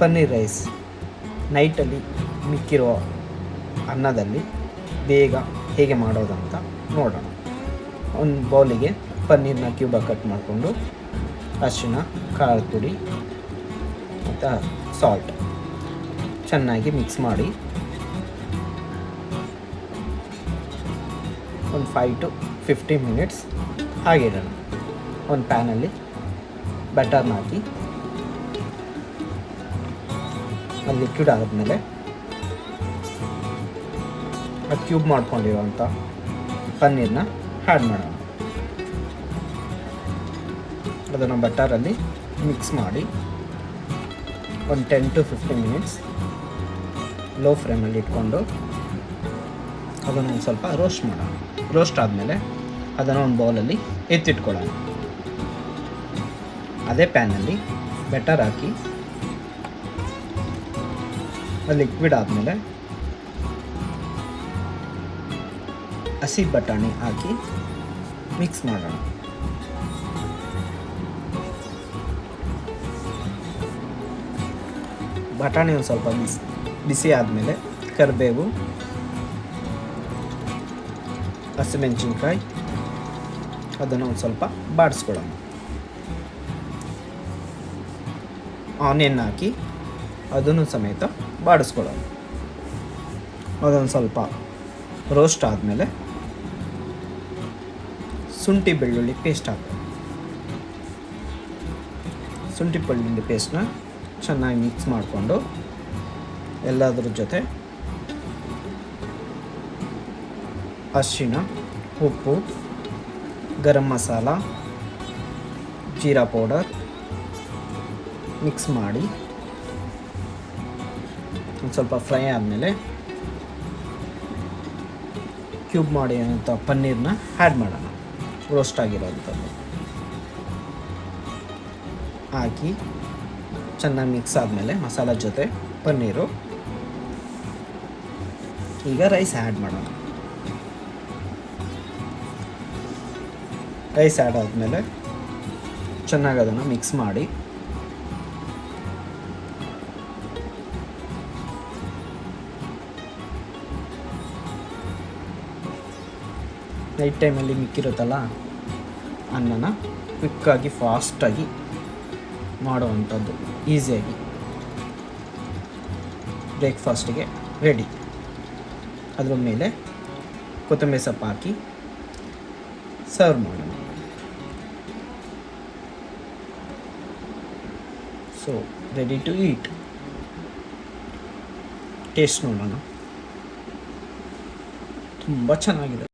Paneer rice ನೈಟಲ್ಲಿ ಮಿಕ್ಕಿರೋ ಅನ್ನದಲ್ಲಿ ಬೇಗ ಹೇಗೆ ಮಾಡೋದಂತ ನೋಡೋಣ. ಒಂದು ಬೌಲಿಗೆ ಪನ್ನೀರ್ನ ಕ್ಯೂಬಾಗಿ ಕಟ್ ಮಾಡಿಕೊಂಡು ಅರಿಶಿಣ ಖಾರದ ಪುಡಿ ಮತ್ತು ಸಾಲ್ಟ್ ಚೆನ್ನಾಗಿ ಮಿಕ್ಸ್ ಮಾಡಿ ಒಂದು ಫೈವ್ ಟು ಫಿಫ್ಟೀನ್ ಮಿನಿಟ್ಸ್ ಹಾಗೆ ಇಡೋಣ. ಒಂದು ಪ್ಯಾನಲ್ಲಿ ಬಟರ್ನ ಹಾಕಿ ಅದು ಲಿಕ್ವಿಡ್ ಆದಮೇಲೆ ಅದು ಕ್ಯೂಬ್ ಮಾಡ್ಕೊಂಡಿರೋವಂಥ ಪನ್ನೀರ್ನ ಆ್ಯಡ್ ಮಾಡೋಣ. ಅದನ್ನು ಬಟರಲ್ಲಿ ಮಿಕ್ಸ್ ಮಾಡಿ ಒಂದು ten to fifteen minutes low ಫ್ಲೇಮಲ್ಲಿ ಇಟ್ಕೊಂಡು ಅದನ್ನು ಒಂದು ಸ್ವಲ್ಪ ರೋಸ್ಟ್ ಮಾಡೋಣ. ರೋಸ್ಟ್ ಆದಮೇಲೆ ಅದನ್ನು ಒಂದು ಬೌಲಲ್ಲಿ ಎತ್ತಿಟ್ಕೊಳ್ಳೋಣ. ಅದೇ ಪ್ಯಾನಲ್ಲಿ ಬೆಟರ್ ಹಾಕಿ ಅದು ಲಿಕ್ವಿಡ್ ಆದಮೇಲೆ ಹಸಿ ಬಟಾಣಿ ಹಾಕಿ ಮಿಕ್ಸ್ ಮಾಡೋಣ. ಬಟಾಣಿ ಒಂದು ಸ್ವಲ್ಪ ಬಿಸಿ ಬಿಸಿ ಆದಮೇಲೆ ಕರಿಬೇವು, ಹಸಿಮೆಣಸಿನ್ಕಾಯಿ, ಅದನ್ನು ಒಂದು ಸ್ವಲ್ಪ ಬಾಡಿಸ್ಕೊಳ್ಳೋಣ. ಆನಿಯನ್ ಹಾಕಿ ಅದನ್ನು ಸಮೇತ ಬಾಡಿಸ್ಕೊಳ್ಳೋಣ. ಅದೊಂದು ಸ್ವಲ್ಪ ರೋಸ್ಟ್ ಆದಮೇಲೆ ಶುಂಠಿ ಬೆಳ್ಳುಳ್ಳಿ ಪೇಸ್ಟ್ ಹಾಕೋಣ. ಶುಂಠಿ ಬೆಳ್ಳುಳ್ಳಿ ಪೇಸ್ಟ್ನ ಚೆನ್ನಾಗಿ ಮಿಕ್ಸ್ ಮಾಡಿಕೊಂಡು ಎಲ್ಲದರ ಜೊತೆ ಅರಿಶಿಣ, ಉಪ್ಪು, ಗರಂ ಮಸಾಲ, ಜೀರಾ ಪೌಡರ್ ಮಿಕ್ಸ್ ಮಾಡಿ ಒಂದು ಸ್ವಲ್ಪ ಫ್ರೈ ಆದಮೇಲೆ ಕ್ಯೂಬ್ ಮಾಡಿ ಅಂತ ಪನ್ನೀರ್ನ ಆ್ಯಡ್ ಮಾಡೋಣ. ರೋಸ್ಟ್ ಆಗಿರೋಂಥದ್ದು. ಹಾಕಿ ಚೆನ್ನಾಗಿ ಮಿಕ್ಸ್ ಆದಮೇಲೆ ಮಸಾಲ ಜೊತೆ ಪನ್ನೀರು. ಈಗ ರೈಸ್ ಆ್ಯಡ್ ಮಾಡೋಣ. ರೈಸ್ ಆ್ಯಡ್ ಆದಮೇಲೆ ಚೆನ್ನಾಗಿ ಅದನ್ನು ಮಿಕ್ಸ್ ಮಾಡಿ. ನೈಟ್ ಟೈಮಲ್ಲಿ ಮಿಕ್ಕಿರುತ್ತಲ್ಲ, ಅನ್ನನ ಕ್ವಿಕ್ಕಾಗಿ ಫಾಸ್ಟಾಗಿ ಮಾಡುವಂಥದ್ದು ಈಸಿಯಾಗಿ ಬ್ರೇಕ್ಫಾಸ್ಟಿಗೆ ರೆಡಿ ಅದರ ಮೇಲೆ ಕೊತ್ತಂಬರಿ ಸೊಪ್ಪು ಹಾಕಿ ಸರ್ವ್ ಮಾಡೋಣ. So ready to eat taste ನೋಡೋಣ. ತುಂಬ ಚೆನ್ನಾಗಿದೆ.